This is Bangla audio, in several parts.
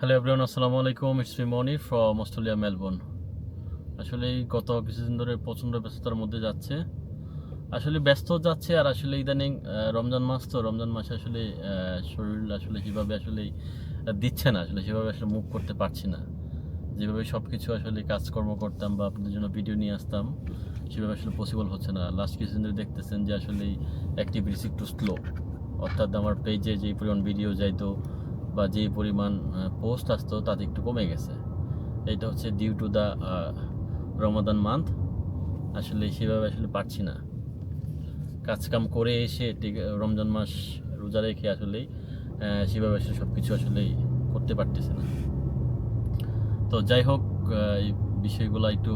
হ্যালো এভরিওয়ান আসসালামু আলাইকুম it's me Moni from Australia Melbourne আসলে গত কিছুদিন ধরে প্রচণ্ড ব্যস্ততার মধ্যে যাচ্ছে। আসলে ব্যস্ত যাচ্ছে আর আসলে ইদানিং রমজান মাস তো। রমজান মাসে আসলে শরীর আসলে সেভাবে আসলে দিচ্ছে না। আসলে সেভাবে আসলে মুভ করতে পারছি না। যেভাবে সব কিছু আসলে কাজকর্ম করতাম বা আপনাদের জন্য ভিডিও নিয়ে আসতাম, সেভাবে আসলে পসিবল হচ্ছে না। লাস্ট কিছুদিন ধরে দেখতেছেন যে আসলে অ্যাক্টিভিটিস একটু স্লো অর্থাৎ আমার পেজে যে পরিমাণ ভিডিও যাইতো বা যে পরিমাণ পোস্ট আসতো তাতে একটু কমে গেছে। এটা হচ্ছে due to the Ramadan month আসলে সেভাবে আসলে পারছি না। কাজকাম করে এসে রমজান মাস রোজা রেখে আসলেই সেভাবে আসলে সব কিছু আসলেই করতে পারতেছে না। তো যাই হোক এই বিষয়গুলো একটু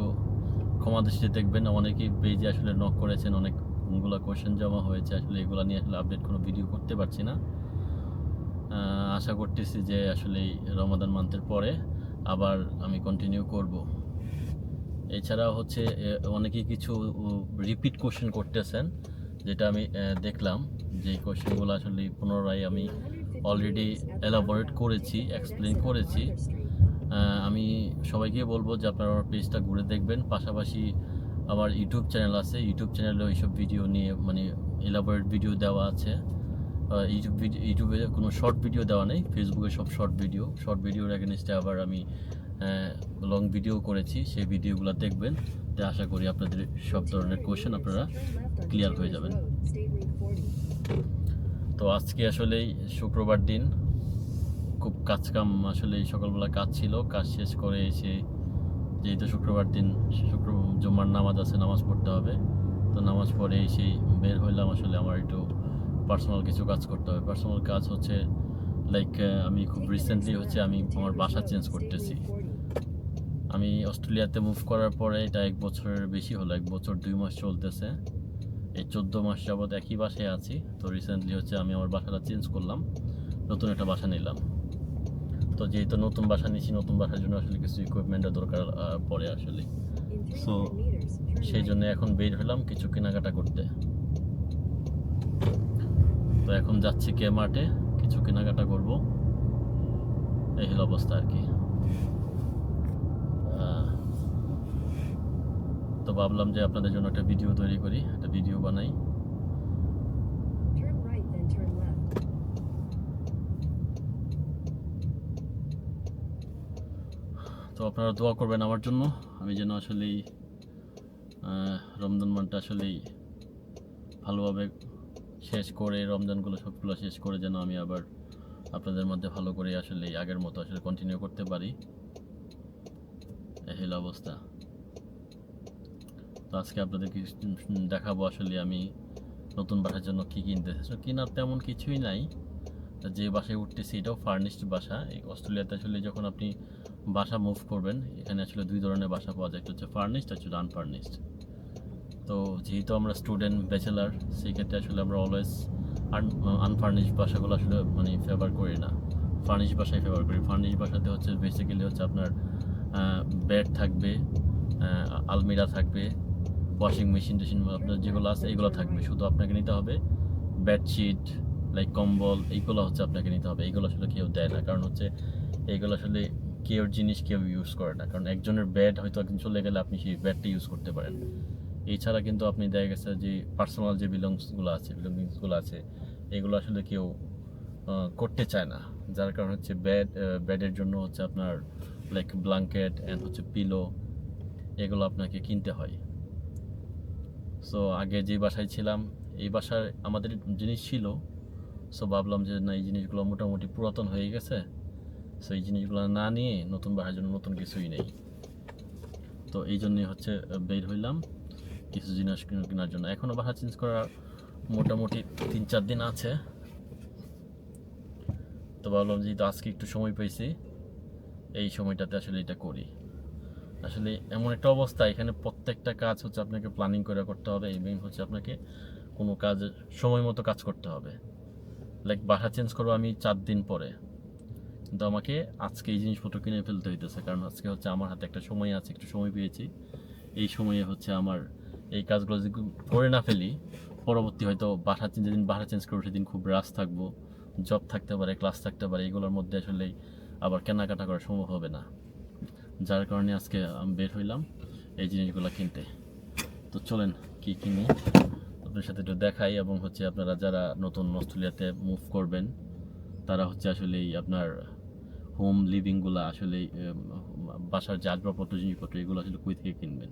ক্ষমা দৃষ্টিতে দেখবেন। অনেকেই পেজে আসলে নক করেছেন অনেকগুলো কোয়েশ্চেন জমা হয়েছে। আসলে এগুলো নিয়ে আসলে আপডেট কোনো ভিডিও করতে পারছি না। আশা করতেছি যে আসলে রমাদান মান্থের পরে আবার আমি কন্টিনিউ করব। এছাড়া হচ্ছে অনেকেই কিছু রিপিট কোশ্চেন করতেছেন, যেটা আমি দেখলাম যে কোশ্চেনগুলো আসলে পুনরায় আমি অলরেডি এলাবোরেট করেছি এক্সপ্লেন করেছি। আমি সবাইকে বলব যে আপনারা আমার পেজটা ঘুরে দেখবেন। পাশাপাশি আমার ইউটিউব চ্যানেল আছে। ইউটিউব চ্যানেলে এইসব ভিডিও নিয়ে মানে এলাবোরেট ভিডিও দেওয়া আছে। ইউটিউব ভিডিও ইউটিউবে কোনো শর্ট ভিডিও দেওয়া নেই ফেসবুকে সব শর্ট ভিডিও শর্ট ভিডিওর এগেনস্টে আবার আমি লং ভিডিও করেছি, সেই ভিডিওগুলো দেখবেন, তো আশা করি আপনাদের সব ধরনের কোশ্চেন আপনারা ক্লিয়ার হয়ে যাবেন। তো আজকে আসলেই শুক্রবার দিন, খুব কাজ কাম আসলে সকালবেলা কাজ ছিল, কাজ শেষ করে এসে যেহেতু শুক্রবার দিন, শুক্র জুম্মার নামাজ আছে, নামাজ পড়তে হবে, তো নামাজ পড়ে এসে বের হইলাম, আসলে আমার একটু পার্সোনাল কিছু কাজ করতে হবে। পার্সোনাল কাজ হচ্ছে লাইক আমি খুব রিসেন্টলি হচ্ছে আমি আমার বাসা চেঞ্জ করতেছি। আমি অস্ট্রেলিয়াতে মুভ করার পরে এটা এক বছরের বেশি হলো এক বছর দুই মাস চলতেছে। এই চোদ্দ মাস যাবৎ একই বাসায় আছি। তো রিসেন্টলি হচ্ছে আমি আমার বাসাটা চেঞ্জ করলাম নতুন একটা বাসা নিলাম। তো যেহেতু নতুন বাসা নিয়েছি নতুন বাসার জন্য আসলে কিছু ইকুইপমেন্টের দরকার পড়ে আসলে। So, সেই জন্য এখন বের হলাম কিছু কেনাকাটা করতে। তো এখন যাচ্ছি কে মার্টে কিছু কেনাকাটা করব। এই হলো অবস্থা আর কি। তো ভাবলাম যে আপনাদের জন্য একটা ভিডিও তৈরি করি একটা ভিডিও বানাই. তো আপনারা দোয়া করবেন আমার জন্য আমি যেন আসলেই রমজান মানটা আসলেই ভালোভাবে শেষ করে রমজানগুলো সবগুলো শেষ করে যেন আমি আবার আপনাদের মধ্যে ভালো করে আসলে আগের মতো আসলে কন্টিনিউ করতে পারি। এই হলো অবস্থা। তো আজকে আপনাদেরকে দেখাবো আসলে আমি নতুন বাসার জন্য কী কিনতেছি So, কেনার তেমন কিছুই নাই। যে বাসায় উঠতেছি এটাও ফার্নিশড বাসা। এই অস্ট্রেলিয়াতে আসলে যখন আপনি বাসা মুভ করবেন এখানে আসলে দুই ধরনের বাসা পাওয়া যায়। একটা হচ্ছে ফার্নিশড আর হচ্ছে আনফার্নিশড তো যেহেতু আমরা স্টুডেন্ট ব্যাচেলার সেক্ষেত্রে আসলে আমরা অলওয়েজ আনফার্নিশ বাসাগুলো আসলে মানে ফেভার করি না। ফার্নিশ বাসায় ফেভার করি। ফার্নিশ বাসাতে হচ্ছে বেসিক্যালি হচ্ছে আপনার বেড থাকবে আলমিরা থাকবে ওয়াশিং মেশিন টেশিন আপনার যেগুলো আছে এগুলো থাকবে। শুধু আপনাকে নিতে হবে বেডশিট লাইক কম্বল, এইগুলো হচ্ছে আপনাকে নিতে হবে। এইগুলো আসলে কেউ দেয় না। কারণ হচ্ছে এইগুলো আসলে কেউ জিনিস কেউ ইউজ করে না। কারণ একজনের বেড হয়তো একদিন চলে গেলে আপনি সেই বেডটা ইউজ করতে পারেন। এছাড়া কিন্তু আপনি দেখা গেছে যে পার্সোনাল যে বিলংসগুলো আছে বিলংসগুলো আছে, এগুলো আসলে কেউ করতে চায় না। যার কারণ হচ্ছে বেড বেডের জন্য হচ্ছে আপনার লাইক ব্ল্যাঙ্কেট অ্যান্ড হচ্ছে পিলো এগুলো আপনাকে কিনতে হয়। সো আগে যে বাসায় ছিলাম, এই বাসায় আমাদের জিনিস ছিল। সো ভাবলাম যে না, এই জিনিসগুলো মোটামুটি পুরাতন হয়ে গেছে। সো এই জিনিসগুলো না নিয়ে নতুন বাসার জন্য নতুন কিছুই নেই। তো এই জন্যই হচ্ছে বের হইলাম। কিছু জিনিস কেনার জন্য। এখনও বাসা চেঞ্জ করার মোটামুটি তিন চার দিন আছে। তো ভাবলাম যেহেতু আজকে একটু সময় পেয়েছি, এই সময়টাতে আসলে এটা করি। আসলে এমন একটা অবস্থা, এখানে প্রত্যেকটা কাজ হচ্ছে আপনাকে প্ল্যানিং করে করতে হবে মেইন হচ্ছে আপনাকে কোনো কাজ, সময় মতো কাজ করতে হবে। লাইক বাসা চেঞ্জ করব আমি চার দিন পরে। কিন্তু আমাকে আজকে এই জিনিসপত্র কিনে ফেলতে হইতেছে, কারণ আজকে হচ্ছে আমার হাতে একটা সময় আছে, একটু সময় পেয়েছি। এই সময়ে হচ্ছে আমার এই কাজগুলো যদি করে না ফেলি, পরবর্তী হয়তো বাসা চেঞ্জ যেদিন বাসা চেঞ্জ করব সেদিন খুব রাস থাকব জব থাকতে পারে ক্লাস থাকতে পারে, এগুলোর মধ্যে আসলে আবার কেনাকাটা করা সম্ভব হবে না। যার কারণে আজকে আমি বের হইলাম এই জিনিসগুলো কিনতে। তো চলেন কি কিনি আপনার সাথে একটু দেখাই এবং হচ্ছে আপনারা যারা নতুন অস্ট্রেলিয়াতে মুভ করবেন, তারা হচ্ছে আসলে আপনার হোম লিভিংগুলো আসলে বাসার যে আসবাবপত্র, জিনিসপত্র, এগুলো আসলে কই থেকে কিনবেন?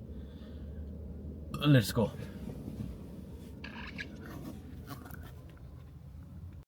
let's go.